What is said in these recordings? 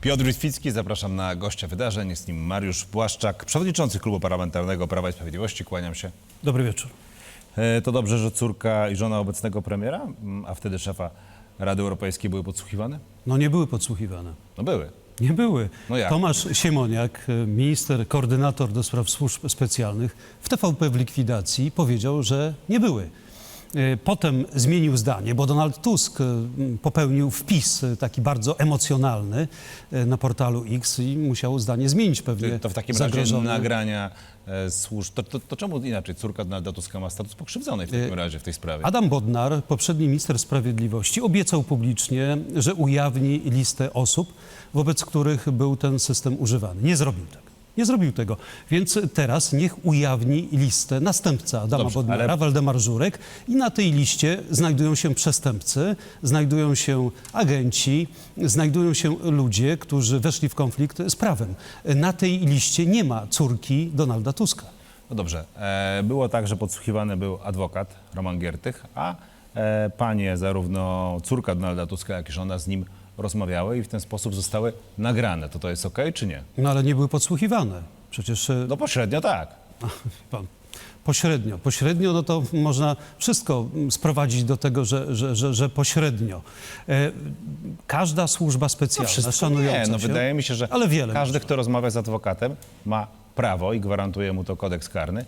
Piotr Witwicki, zapraszam na gościa wydarzeń. Jest nim Mariusz Błaszczak, przewodniczący Klubu Parlamentarnego Prawa i Sprawiedliwości. Kłaniam się. Dobry wieczór. E, To dobrze, że córka i żona obecnego premiera, m, a wtedy szefa Rady Europejskiej były podsłuchiwane? No nie były podsłuchiwane. No były. Nie były. No jak? Tomasz Siemoniak, e, minister, koordynator do spraw służb specjalnych w TVP w likwidacji powiedział, że nie były. E, Potem zmienił zdanie, bo Donald Tusk e, popełnił wpis e, taki bardzo emocjonalny na portalu X i musiał zdanie zmienić pewnie. To w takim razie zagrożony. nagrania e, służb. To, to, to czemu inaczej córka Donalda Tuska ma status pokrzywdzonej w takim razie w tej sprawie? Adam Bodnar, poprzedni minister sprawiedliwości, obiecał publicznie, że ujawni listę osób, wobec których był ten system używany. Nie zrobił tego. Nie zrobił tego. Więc teraz niech ujawni listę następca Adama Dobrze, Bodnara, ale- Waldemar Żurek i na tej liście znajdują się przestępcy, znajdują się agenci, znajdują się ludzie, którzy weszli w konflikt z prawem. Na tej liście nie ma córki Donalda Tuska. No dobrze. E, Było tak, że podsłuchiwany był adwokat Roman Giertych, a e, panie, zarówno córka Donalda Tuska, jak i żona z nim rozmawiały i w ten sposób zostały nagrane. To to jest okej, czy nie? No ale nie były podsłuchiwane. Przecież e, No pośrednio tak. Pan, pośrednio. Pośrednio, no to można wszystko mm, sprowadzić do tego, że, że, że, że pośrednio. E, każda służba specjalna, Wszystko szanująca nie. No się, wydaje mi się, że ale wiele każdy, kto rozmawia z adwokatem, ma prawo i gwarantuje mu to kodeks karny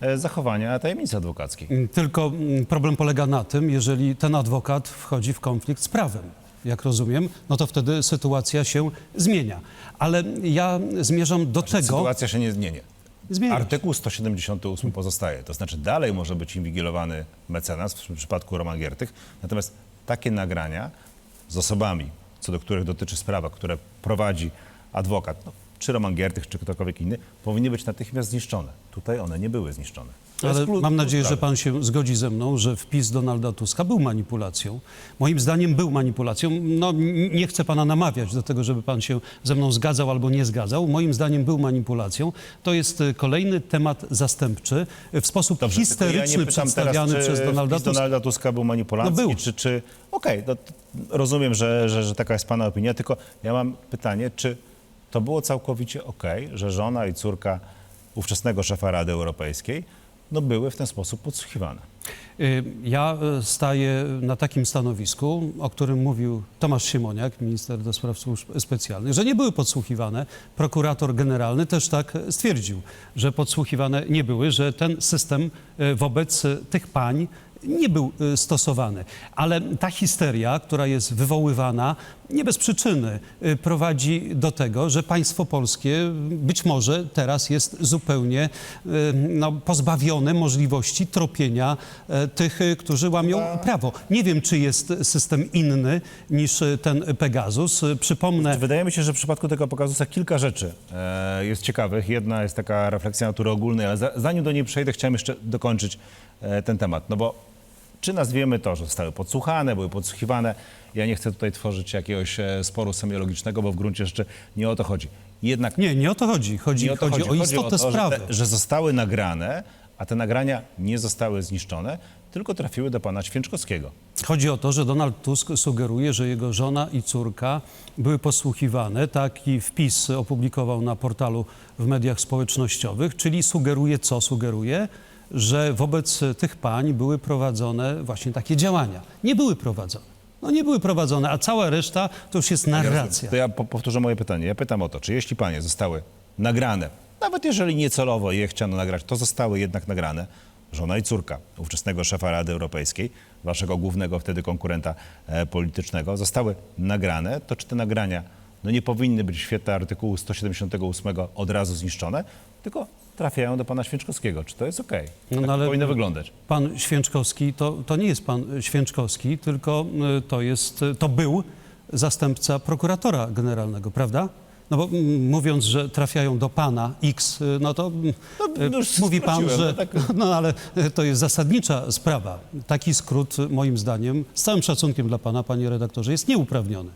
e, zachowania tajemnicy adwokackiej. Mm, Tylko mm, problem polega na tym, jeżeli ten adwokat wchodzi w konflikt z prawem, jak rozumiem, no to wtedy sytuacja się zmienia. Ale ja zmierzam do tego... Sytuacja się nie zmieni. Zmienia się. Artykuł 178 pozostaje. To znaczy dalej może być inwigilowany mecenas, w przypadku Roman Giertych. Natomiast takie nagrania z osobami, co do których dotyczy sprawa, które prowadzi adwokat, no, czy Roman Giertych, czy ktokolwiek inny, powinny być natychmiast zniszczone. Tutaj one nie były zniszczone. Ale mam nadzieję, że pan się zgodzi ze mną, że wpis Donalda Tuska był manipulacją. Moim zdaniem był manipulacją. No, nie chcę pana namawiać do tego, żeby pan się ze mną zgadzał albo nie zgadzał. Moim zdaniem był manipulacją. To jest e, kolejny temat zastępczy, w sposób Dobrze, histeryczny przedstawiany teraz, przez Donalda Tuska. Donalda Tuska był manipulacją, No był. czy... czy Okej, no, t- rozumiem, że, że, że taka jest pana opinia, tylko ja mam pytanie, czy to było całkowicie okej, że żona i córka ówczesnego szefa Rady Europejskiej no, były w ten sposób podsłuchiwane? Y, Ja e, staję na takim stanowisku, o którym mówił Tomasz Siemoniak, minister do spraw służb specjalnych, że nie były podsłuchiwane. Prokurator generalny też tak stwierdził, że podsłuchiwane nie były, że ten system e, wobec e, tych pań nie był e, stosowany. Ale ta histeria, która jest wywoływana nie bez przyczyny, e, prowadzi do tego, że państwo polskie być może teraz jest zupełnie e, no, pozbawione możliwości tropienia e, tych, e, którzy łamią prawo. Nie wiem, czy jest system inny niż ten Pegasus. Przypomnę, Wydaje mi się, że w przypadku tego Pegasusa kilka rzeczy e, jest ciekawych. Jedna jest taka refleksja natury ogólnej, ale za, zanim do niej przejdę, chciałem jeszcze dokończyć e, ten temat. No bo czy nazwiemy to, że zostały podsłuchane, były podsłuchiwane? Ja nie chcę tutaj tworzyć jakiegoś e, sporu semiologicznego, bo w gruncie rzeczy nie o to chodzi. Jednak nie, nie o to chodzi. Chodzi, nie o to chodzi, chodzi. o istotę to, że, sprawy. te, że zostały nagrane, a te nagrania nie zostały zniszczone, tylko trafiły do pana Święczkowskiego. Chodzi o to, że Donald Tusk sugeruje, że jego żona i córka były posłuchiwane. Taki wpis opublikował na portalu w mediach społecznościowych, czyli sugeruje, co sugeruje? Że wobec tych pań były prowadzone właśnie takie działania. Nie były prowadzone. No nie były prowadzone, a cała reszta to już jest narracja. To ja po- powtórzę moje pytanie. Ja pytam o to, czy jeśli panie zostały nagrane, nawet jeżeli niecelowo je chciano nagrać, to zostały jednak nagrane, żona i córka ówczesnego szefa Rady Europejskiej, waszego głównego wtedy konkurenta e, politycznego, zostały nagrane, to czy te nagrania no nie powinny być w świetle artykułu 178 od razu zniszczone, tylko trafiają do pana Święczkowskiego. Czy to jest okej? No, tak no, ale- powinno wyglądać. Pan Święczkowski to, to nie jest pan Święczkowski, tylko y, to jest, y, to był zastępca prokuratora generalnego, prawda? No bo mm, mówiąc, że trafiają do pana X, y, no to mm, No, no już mówi pan, skróciłem, że no tak. no ale y, to jest zasadnicza sprawa. Taki skrót y, moim zdaniem, z całym szacunkiem dla pana, panie redaktorze, jest nieuprawniony.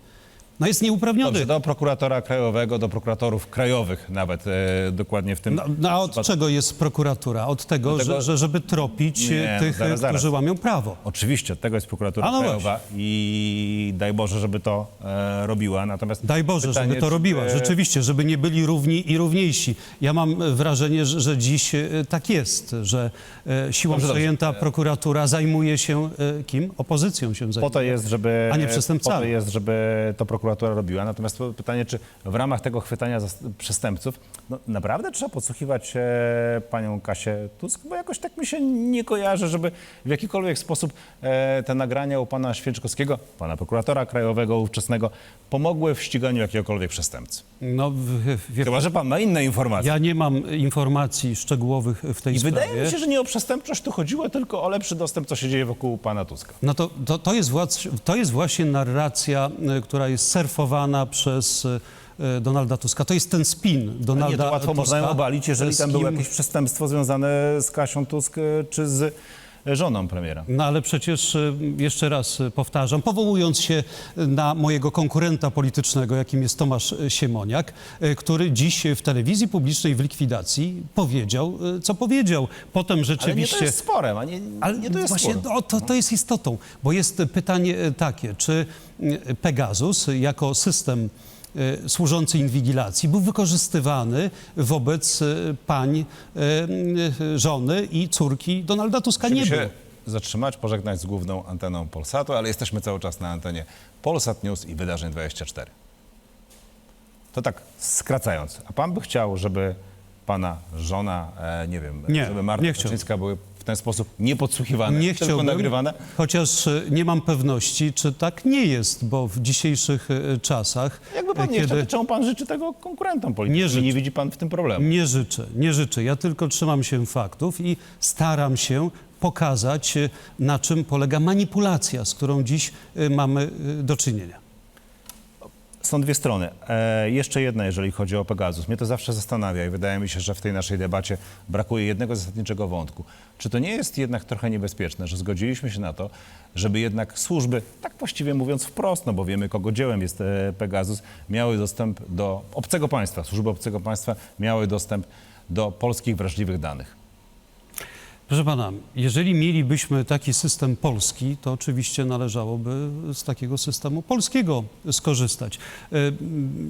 No jest nieuprawniony. Dobrze, do prokuratora krajowego, do prokuratorów krajowych nawet e, dokładnie w tym. No, no a od przypadku. czego jest prokuratura? Od tego, Że, że, żeby tropić Nie, e, tych, zaraz, e, zaraz. którzy łamią prawo. Oczywiście, od tego jest prokuratura A no krajowa i daj Boże, żeby to e, robiła. Natomiast Daj Boże, pytanie, żeby to czy, robiła. e, Rzeczywiście, żeby nie byli równi i równiejsi. Ja mam e, wrażenie, że, że dziś e, tak jest, że e, siłą Dobrze, dobrze. przejęta prokuratura zajmuje się e, kim? Opozycją się Po zajmuje. to jest, żeby. A nie przestępcami. Po to jest, żeby to prokuratura robiła. Natomiast pytanie, czy w ramach tego chwytania przestępców no, naprawdę trzeba podsłuchiwać e, panią Kasię Tusk? Bo jakoś tak mi się nie kojarzy, żeby w jakikolwiek sposób e, te nagrania u pana Święczkowskiego, pana prokuratora krajowego ówczesnego, pomogły w ściganiu jakiegokolwiek przestępcy. No, w, Chyba, że pan ma inne informacje. ja nie mam informacji szczegółowych w tej I sprawie. wydaje mi się, że nie o przestępczość tu chodziło, tylko o lepszy dostęp, co się dzieje wokół pana Tuska. No to, to, to, jest to jest właśnie narracja, e, która jest surfowana przez e, Donalda Tuska. To jest ten spin Donalda Nie, to łatwo Tuska. można ją obalić, jeżeli tam było jakieś przestępstwo związane z Kasią Tusk e, czy z żoną premiera. No ale przecież e, jeszcze raz e, powtarzam, powołując się na mojego konkurenta politycznego, jakim jest Tomasz Siemoniak, który dziś w telewizji publicznej w likwidacji powiedział, co powiedział. Potem Ale nie rzeczywiście... to jest sporem, a nie, Ale nie to jest właśnie sporem. o, to, to jest istotą, bo jest pytanie e, takie, czy Pegasus jako system służący inwigilacji był wykorzystywany wobec e, pań, e, żony i córki Donalda Tuska? Nie Musimy był. się zatrzymać, pożegnać z główną anteną Polsatu, ale jesteśmy cały czas na antenie Polsat News i Wydarzeń 24. To tak skracając, a pan by chciał, żeby pana żona, e, nie wiem, Nie, żeby Marta nie chciałbym. Kaczyńska były ten sposób nie podsłuchiwane, Nie tylko nagrywane? chociaż e, nie mam pewności, czy tak nie jest, bo w dzisiejszych e, czasach, Jakby pan e, nie chciał, czemu pan życzy tego konkurentom politycznym? Nie życzę. nie widzi pan w tym problemu. Nie życzę, nie życzę. Ja tylko trzymam się faktów i staram się pokazać, na czym polega manipulacja, z którą dziś mamy do czynienia. Są dwie strony. E, jeszcze jedna, jeżeli chodzi o Pegasus. Mnie to zawsze zastanawia i wydaje mi się, że w tej naszej debacie brakuje jednego zasadniczego wątku. Czy to nie jest jednak trochę niebezpieczne, że zgodziliśmy się na to, żeby jednak służby, tak właściwie mówiąc wprost, no bo wiemy, kogo dziełem jest e, Pegasus, miały dostęp do obcego państwa, służby obcego państwa miały dostęp do polskich wrażliwych danych. Proszę pana, jeżeli mielibyśmy taki system polski, to oczywiście należałoby z takiego systemu polskiego skorzystać. E,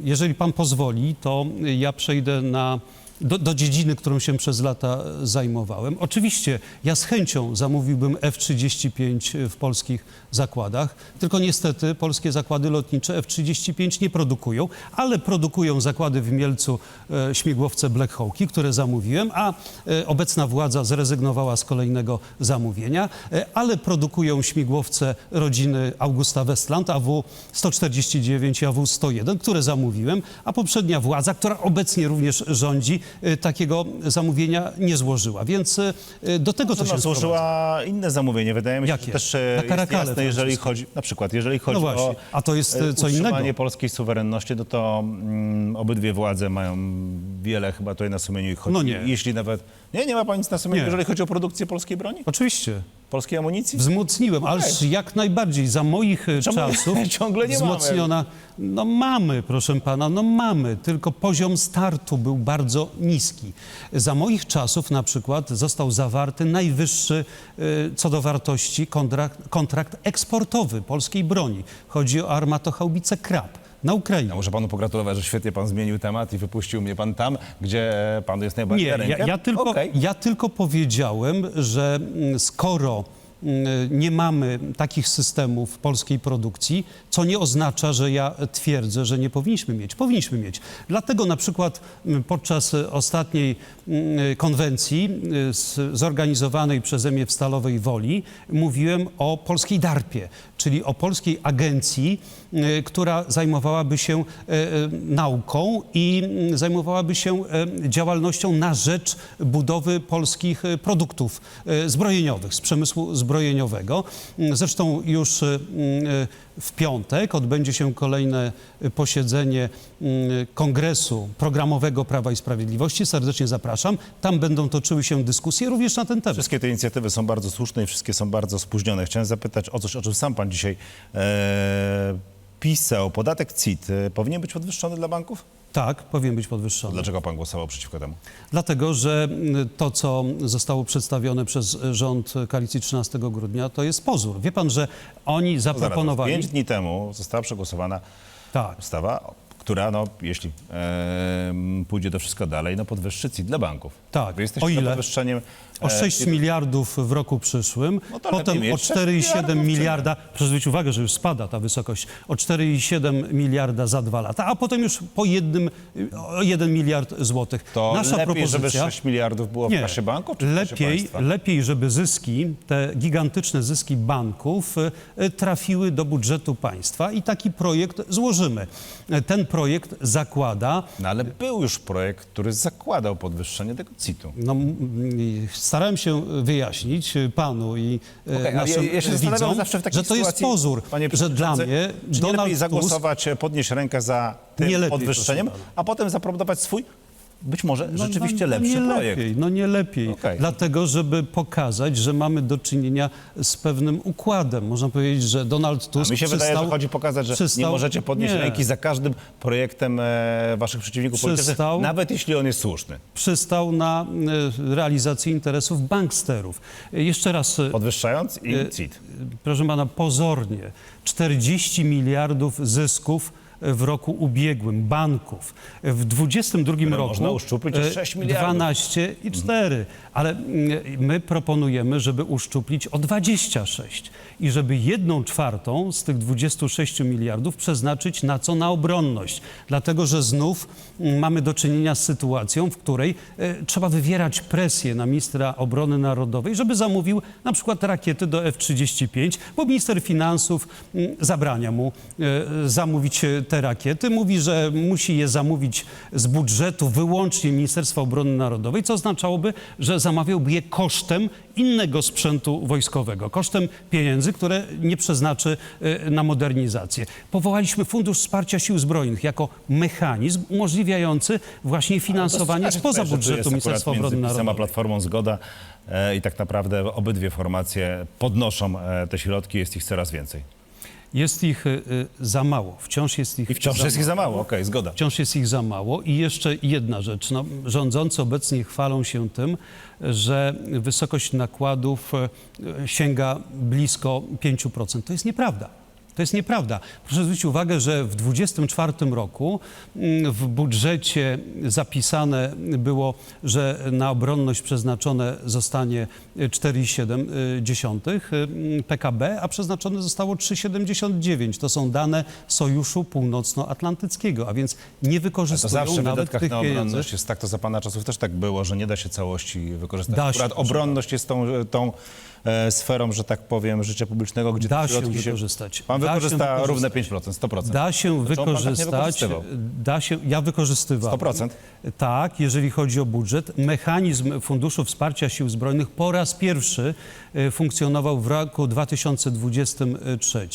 Jeżeli pan pozwoli, to ja przejdę na, do, do dziedziny, którą się przez lata zajmowałem. Oczywiście ja z chęcią zamówiłbym F-35 w polskich zakładach, tylko niestety polskie zakłady lotnicze F-35 nie produkują, ale produkują zakłady w Mielcu e, śmigłowce Black Hawki, które zamówiłem, a e, obecna władza zrezygnowała z kolejnego zamówienia, e, ale produkują śmigłowce rodziny Augusta Westland, AW-149 i AW-101, które zamówiłem, a poprzednia władza, która obecnie również rządzi, e, takiego zamówienia nie złożyła. Więc e, do tego to Ona się sprowadza. złożyła inne zamówienie. Wydaje mi się, Jakie? że też Na jest jasne, jeżeli chodzi, na przykład, jeżeli chodzi No o a to jest, co innego. polskiej suwerenności, no to mm, obydwie władze mają wiele chyba tutaj na sumieniu. i Chodzi, No nie. Jeśli nawet... Nie, nie ma pani nic na sumieniu, Nie. jeżeli chodzi o produkcję polskiej broni? Oczywiście. Polskiej amunicji? Wzmocniłem, ależ jak najbardziej. Za moich e, Czemu czasów ciągle nie wzmocniona. No mamy, proszę pana, no mamy, tylko poziom startu był bardzo niski. Za moich czasów na przykład został zawarty najwyższy e, co do wartości kontrakt, kontrakt eksportowy polskiej broni. Chodzi o armatochałbicę Krab na Ukrainie. Muszę panu pogratulować, że świetnie pan zmienił temat i wypuścił mnie pan tam, gdzie panu jest najbardziej Nie, na rękę. ja, ja, tylko, Okej. ja tylko powiedziałem, że mm, skoro mm, nie mamy takich systemów w polskiej produkcji, co nie oznacza, że ja twierdzę, że nie powinniśmy mieć. Powinniśmy mieć. Dlatego na przykład mm, podczas ostatniej mm, konwencji y, z- zorganizowanej przeze mnie w Stalowej Woli mówiłem o polskiej DARPie, czyli o polskiej agencji, y, która zajmowałaby się e, e, nauką i zajmowałaby się działalnością na rzecz budowy polskich produktów zbrojeniowych, z przemysłu zbrojeniowego. Zresztą już w piątek odbędzie się kolejne e, posiedzenie mm, Kongresu Programowego Prawa i Sprawiedliwości. Serdecznie zapraszam. Tam będą toczyły się dyskusje również na ten temat. Wszystkie te inicjatywy są bardzo słuszne i wszystkie są bardzo spóźnione. Chciałem zapytać o coś, o czym sam pan dzisiaj e, pisał, podatek CIT y, powinien być podwyższony dla banków? Tak, powinien być podwyższony. Dlaczego pan głosował przeciwko temu? Dlatego, że mm, to, co zostało przedstawione przez rząd koalicji 13 grudnia, to jest pozór. Wie pan, że oni No zaraz, zaproponowali... Pięć dni temu została przegłosowana Tak, ustawa, która, no, jeśli em, pójdzie to wszystko dalej, no, podwyższy CIT dla banków. Tak. Wy jesteście O ile? podwyższeniem... o e, 6 CIT-u. miliardów w roku przyszłym, No to potem lepiej o mieć 6 4,7 miliardów, czy miliarda, proszę zwrócić uwagę, że już spada ta wysokość, o 4,7 miliarda za dwa lata, a potem już po jednym, o 1 miliard złotych. To lepiej, żeby 6 miliardów było w kasie banków, czy w kasie lepiej, państwa? lepiej, żeby zyski, te gigantyczne zyski banków e, trafiły do budżetu państwa i taki projekt złożymy. E, Ten projekt zakłada, No ale był już projekt, który zakładał podwyższenie tego CIT-u. no, m, m, starałem się wyjaśnić panu i e, ale naszym ja, ja widzom, że to jest pozór, panie że dla mnie czy nie Donald lepiej Tusk zagłosować, e, podnieść rękę za tym Nie lepiej, podwyższeniem, a potem zaproponować swój, być może No, rzeczywiście no, lepszy nie projekt. Lepiej, no nie lepiej, Okej. dlatego żeby pokazać, że mamy do czynienia z pewnym układem. Można powiedzieć, że Donald A Tusk mi się wydaje, przystał, że chodzi pokazać, że nie przystał- możecie podnieść nie. ręki za każdym projektem e, waszych przeciwników politycznych, Przystał- nawet jeśli on jest słuszny. przystał na e, realizację interesów banksterów. Jeszcze raz, e, Podwyższając im E, CIT. proszę pana, pozornie 40 miliardów zysków w roku ubiegłym banków. W 22 Które roku można uszczuplić o e, 6 miliardów. 12 i 4, ale mm, my proponujemy, żeby uszczuplić o 26 i żeby jedną czwartą z tych 26 miliardów przeznaczyć na co? Na obronność. Dlatego, że znów mm, mamy do czynienia z sytuacją, w której e, trzeba wywierać presję na ministra obrony narodowej, żeby zamówił na przykład rakiety do F-35, bo minister finansów mm, zabrania mu e, zamówić e, te rakiety. Mówi, że musi je zamówić z budżetu wyłącznie Ministerstwa Obrony Narodowej, co oznaczałoby, że zamawiałby je kosztem innego sprzętu wojskowego, kosztem pieniędzy, które nie przeznaczy e, na modernizację. Powołaliśmy Fundusz Wsparcia Sił Zbrojnych jako mechanizm umożliwiający właśnie finansowanie spoza budżetu Ministerstwa Obrony Narodowej. Platformą zgoda e, i tak naprawdę obydwie formacje podnoszą e, te środki, jest ich coraz więcej. Jest ich e, e, za mało. Wciąż jest ich I wciąż za jest ich za mało, okej, zgoda. Wciąż jest ich za mało. I jeszcze jedna rzecz. No, rządzący obecnie chwalą się tym, że wysokość nakładów e, sięga blisko 5%. To jest nieprawda. To jest nieprawda. Proszę zwrócić uwagę, że w 2024 roku mm, w budżecie zapisane było, że na obronność przeznaczone zostanie 4,7 PKB, a przeznaczone zostało 3,79. To są dane Sojuszu Północnoatlantyckiego, a więc nie To wykorzystują zawsze w nawet wydatkach tych na pieniędzy. obronność jest tak, to za pana czasów też tak było, że nie da się całości wykorzystać. Da się, Akurat proszę obronność jest tą, tą e, sferą, że tak powiem, życia publicznego, gdzie Da te się środki wykorzystać. Pan Da się wykorzysta równe wykorzystać. 5%, 100%. Da się To czemu pan tak nie wykorzystać. wykorzystywał? da się, ja wykorzystywałem. 100%? Tak, jeżeli chodzi o budżet. Mechanizm Funduszu Wsparcia Sił Zbrojnych po raz pierwszy e, funkcjonował w roku 2023,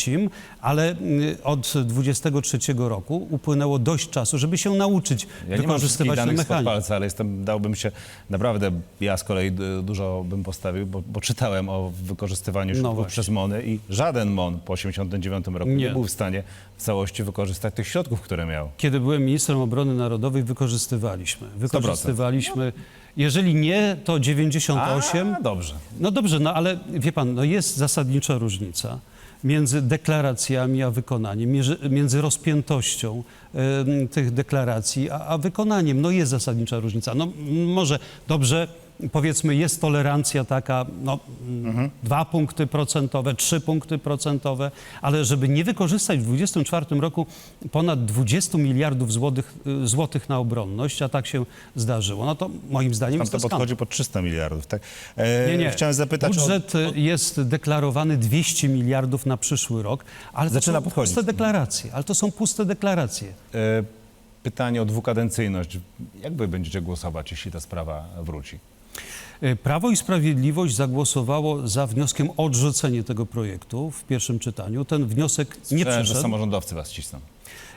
ale mm, od 2023 roku upłynęło dość czasu, żeby się nauczyć Ja nie mam wszystkich wykorzystywać ten danych spod mechanizm. palca, ale jestem, dałbym się, naprawdę, ja z kolei d- dużo bym postawił, bo, bo czytałem o wykorzystywaniu środków No właśnie. przez MONy i żaden MON po 89 roku nie. Nie. był w stanie w całości wykorzystać tych środków, które miał. Kiedy byłem ministrem obrony narodowej, wykorzystywaliśmy. Wykorzystywaliśmy, jeżeli nie, to 98. A, dobrze. No dobrze, no ale wie pan, no jest zasadnicza różnica między deklaracjami a wykonaniem, między, rozpiętością em, tych deklaracji a, a wykonaniem. No jest zasadnicza różnica. No może dobrze, powiedzmy, jest tolerancja taka, no Mhm. dwa punkty procentowe, trzy punkty procentowe, ale żeby nie wykorzystać w 2024 roku ponad 20 miliardów złotych, y, złotych na obronność, a tak się zdarzyło, no to moim zdaniem Tam jest to to skandal. podchodzi pod 300 miliardów, tak? E, Nie, nie. Chciałem zapytać Budżet y, jest deklarowany 200 miliardów na przyszły rok, ale to Zaczyna są podchodzić. puste deklaracje. Ale to są puste deklaracje. o e, pytanie o dwukadencyjność. Jak wy będziecie głosować, jeśli ta sprawa wróci? Y, Prawo i Sprawiedliwość zagłosowało za wnioskiem o odrzucenie tego projektu w pierwszym czytaniu. Ten wniosek nie Słyszałem, że samorządowcy was cisną.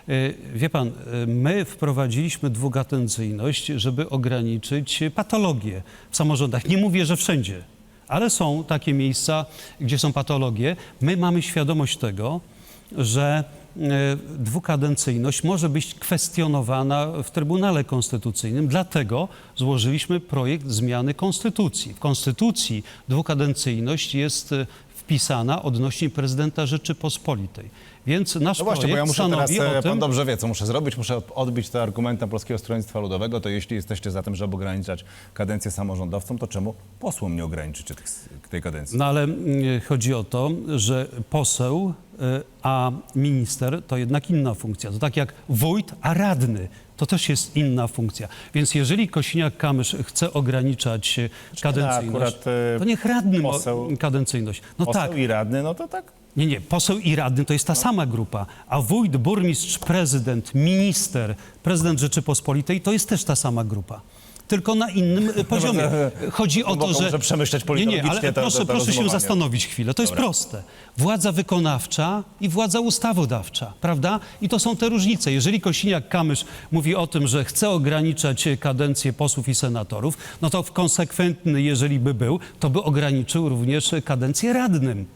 Y, Wie pan, y, my wprowadziliśmy dwukadencyjność, żeby ograniczyć patologie w samorządach. Nie mówię, że wszędzie, ale są takie miejsca, gdzie są patologie. My mamy świadomość tego, że dwukadencyjność może być kwestionowana w Trybunale Konstytucyjnym. Dlatego złożyliśmy projekt zmiany Konstytucji. W Konstytucji dwukadencyjność jest e, wpisana odnośnie prezydenta Rzeczypospolitej. Więc nasz No właśnie, bo ja muszę teraz, e, pan tym, dobrze wie, co muszę zrobić, muszę od- odbić te argumentem Polskiego Stronnictwa Ludowego, to jeśli jesteście za tym, żeby ograniczać kadencję samorządowcom, to czemu posłom nie ograniczycie tej kadencji? No ale mm, chodzi o to, że poseł, y, a minister to jednak inna funkcja. To tak jak wójt, a radny. To też jest inna funkcja. Więc jeżeli Kosiniak-Kamysz chce ograniczać y, kadencyjność, akurat, y, to niech radny ma poseł- kadencyjność. No Poseł tak, i radny, no to tak. nie, nie, poseł i radny to jest ta sama grupa, a wójt, burmistrz, prezydent, minister, prezydent Rzeczypospolitej to jest też ta sama grupa. Tylko na innym y, poziomie. Chodzi o to, że... przemyśleć Nie, nie, ale proszę, proszę się zastanowić chwilę. To jest proste. Władza wykonawcza i władza ustawodawcza, prawda? I to są te różnice. Jeżeli Kosiniak-Kamysz mówi o tym, że chce ograniczać kadencję posłów i senatorów, no to w konsekwentny, jeżeli by był, to by ograniczył również kadencję radnym.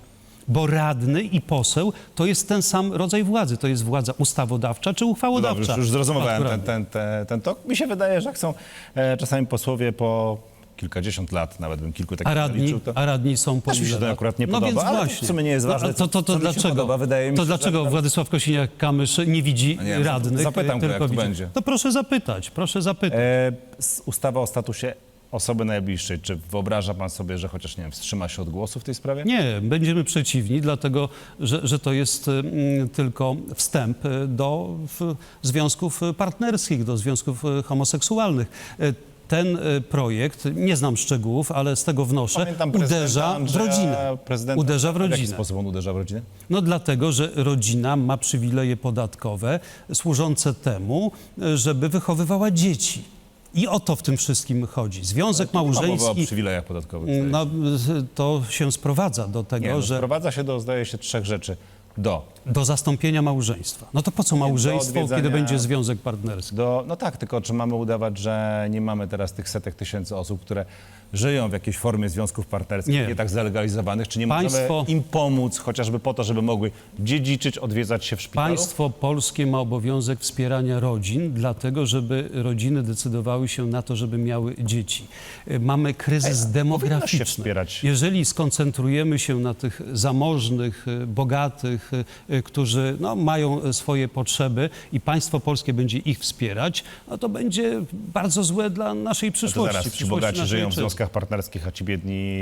Bo radny i poseł to jest ten sam rodzaj władzy. To jest władza ustawodawcza czy No uchwałodawcza. dobrze, już, już zrozumiałem ten, ten, ten, ten tok. Mi się wydaje, że jak są e, czasami posłowie po kilkadziesiąt lat, nawet bym kilku takich A radni, naliczył, to... a radni są po Też mi się to akurat nie no podoba, więc właśnie. w sumie nie jest No, ważne, a to, to, to dlaczego? podoba. To się, że- dlaczego Władysław Kosiniak-Kamysz nie widzi A nie radnych? zapytam go, jak to będzie. To proszę zapytać, proszę zapytać. E, ustawa o statusie osoby najbliższej. Czy wyobraża pan sobie, że chociaż, nie wiem, wstrzyma się od głosu w tej sprawie? Nie, będziemy przeciwni, dlatego że, że to jest mm, tylko wstęp e, do w, związków partnerskich, do związków e, homoseksualnych. Ten projekt, nie znam szczegółów, ale z tego wnoszę, uderza w rodzinę. Uderza w W jaki rodzinę. sposób on uderza w rodzinę? No dlatego, że rodzina ma przywileje podatkowe służące temu, żeby wychowywała dzieci. I o to w tym wszystkim chodzi. Związek Nie ma mowy o małżeński, przywilejach podatkowych. się. no, to się sprowadza do tego, Nie, no, że sprowadza się do, zdaje się, trzech rzeczy. Do. do zastąpienia małżeństwa. No to po co małżeństwo, kiedy będzie związek partnerski? do. No tak, tylko czy mamy udawać, że nie mamy teraz tych setek tysięcy osób, które żyją w jakiejś formie związków partnerskich, Nie. nie, tak zalegalizowanych, czy nie Państwo- możemy im pomóc chociażby po to, żeby mogły dziedziczyć, odwiedzać się w szpitalu? Państwo polskie ma obowiązek wspierania rodzin, dlatego żeby rodziny decydowały się na to, żeby miały dzieci. Y, Mamy kryzys demograficzny. wspierać. Jeżeli skoncentrujemy się na tych zamożnych, y, bogatych, y, y, którzy no, mają y, swoje potrzeby i państwo polskie będzie ich wspierać, no to będzie bardzo złe dla naszej przyszłości. zaraz, ci przyszłości bogaci naszej żyją w ojczyzny. związkach partnerskich, a ci biedni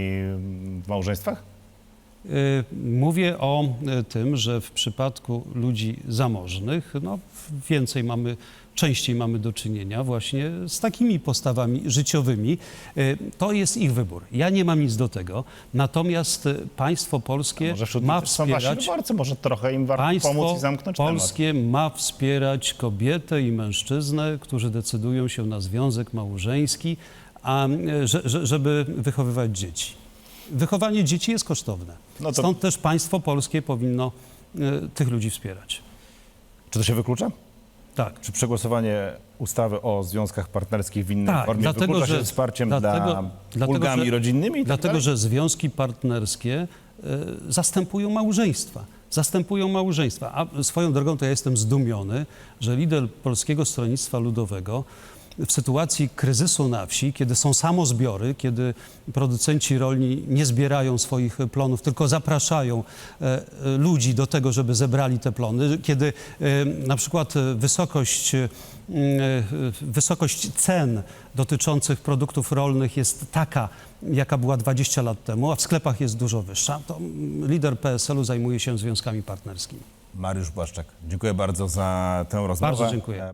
w małżeństwach? Y, Mówię o y, tym, że w przypadku ludzi zamożnych, no, więcej mamy, częściej mamy do czynienia właśnie z takimi postawami życiowymi. Y, To jest ich wybór. Ja nie mam nic do tego. Natomiast państwo polskie ma wspierać. wyborcy, może trochę im warto pomóc i zamknąć temat. polskie ma wspierać kobietę i mężczyznę, którzy decydują się na związek małżeński, a, e, że, że, żeby wychowywać dzieci. Wychowanie dzieci jest kosztowne. No to- Stąd też państwo polskie powinno e, tych ludzi wspierać. Czy to się wyklucza? Tak. Czy przegłosowanie ustawy o związkach partnerskich w innej Tak, formie dlatego, wyklucza się że- wsparciem dlatego- dla ulgami że- rodzinnymi? tak Dlatego, dalej? że związki partnerskie e, zastępują małżeństwa. Zastępują małżeństwa. A swoją drogą to ja jestem zdumiony, że lider Polskiego Stronnictwa Ludowego w sytuacji kryzysu na wsi, kiedy są samozbiory, kiedy producenci rolni nie zbierają swoich plonów, tylko zapraszają e, e, ludzi do tego, żeby zebrali te plony, kiedy e, na przykład wysokość, wysokość cen dotyczących produktów rolnych jest taka, jaka była 20 lat temu, a w sklepach jest dużo wyższa, to lider PSL-u zajmuje się związkami partnerskimi. Mariusz Błaszczak, dziękuję bardzo za tę rozmowę. Bardzo dziękuję.